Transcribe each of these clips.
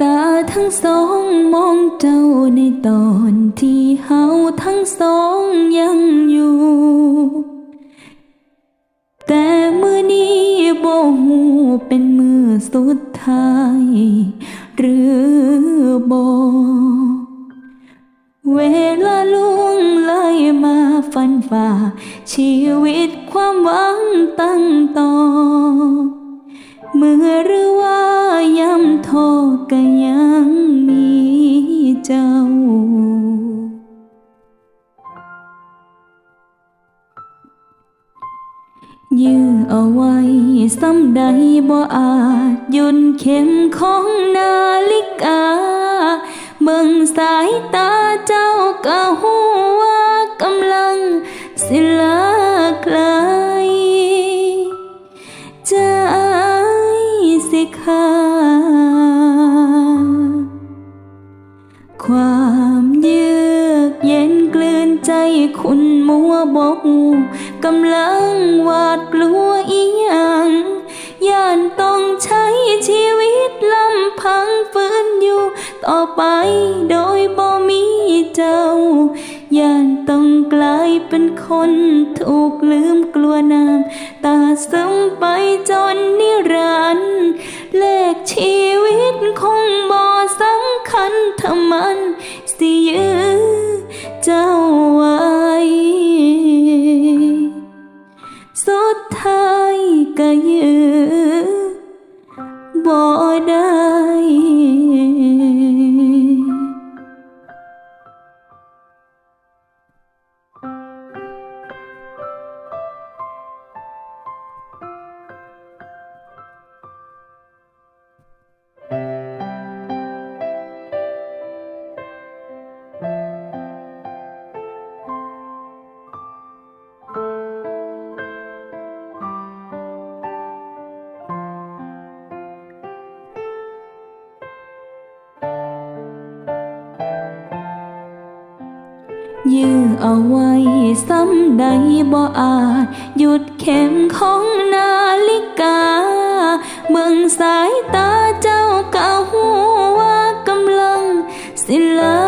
ตาทั้งสองมองเจ้าในตอนที่เฮาทั้งสองยังอยู่ แต่มือนี้บ่หูเป็นมือสุดท้าย หรือบ่เวลาล่วงเลยมาฟันฝ่า ชีวิตความหวังตั้งต่อเมื่อหรือว่า ย้ำโทษก็ยังมีเจ้า ยื้อเอาไว้ซ้ำใดบ่อาจยุดเข็มของนาฬิกา เบิ่งสายตาเจ้าก็หู คุณมัวบกกำลังหวาดกลัวอีหยังย่านต้องใช้ชีวิตลำพังฝืนอยู่ ต่อไปโดยบ่มีเจ้าย่านต้องกลายเป็นคนถูกลืมกลัวน้ำตาซึมไปจนนิรันดร์เลขชีวิตคงบ่สำคัญถ้ามันสิยื้อ ยื้อเอาไว้ซ้ำใดบ่อาจ หยุดเข็มของนาฬิกา เบิ่งสายตาเจ้าก็หูว่ากำลัง สิลา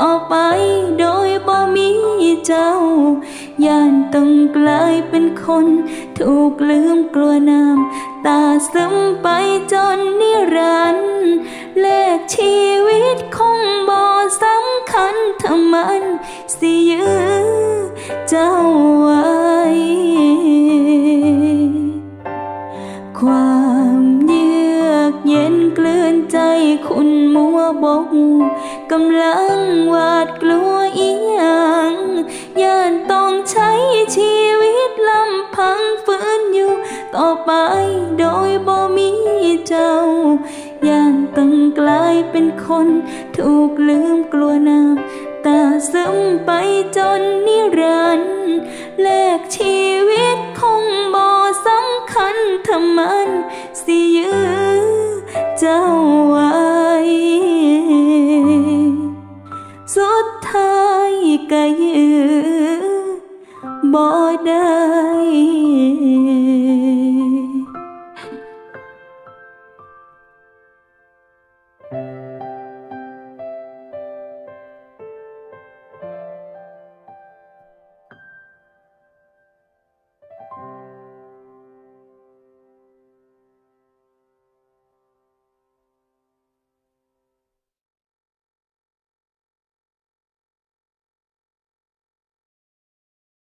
ต่อไปโดยบ่มีเจ้า ย่านต้องกลายเป็นคน ถูกลืมกลัวน้ำตาซึมไปจนนิรันดร์เลขชีวิตคงบ่สำคัญถ้ามันสิยื้อเจ้าไว้ ความเยือกเย็นเกลื่อนใจคุณมัวบง กำลังหวาดกลัวอีหยังย่านต้องใช้ชีวิตลำพังฝืนอยู่ ต่อไปโดยบ่มีเจ้า ย่านต้องกลายเป็นคน ถูกลืมกลัวน้ำตาซึมไปจนนิรันดร์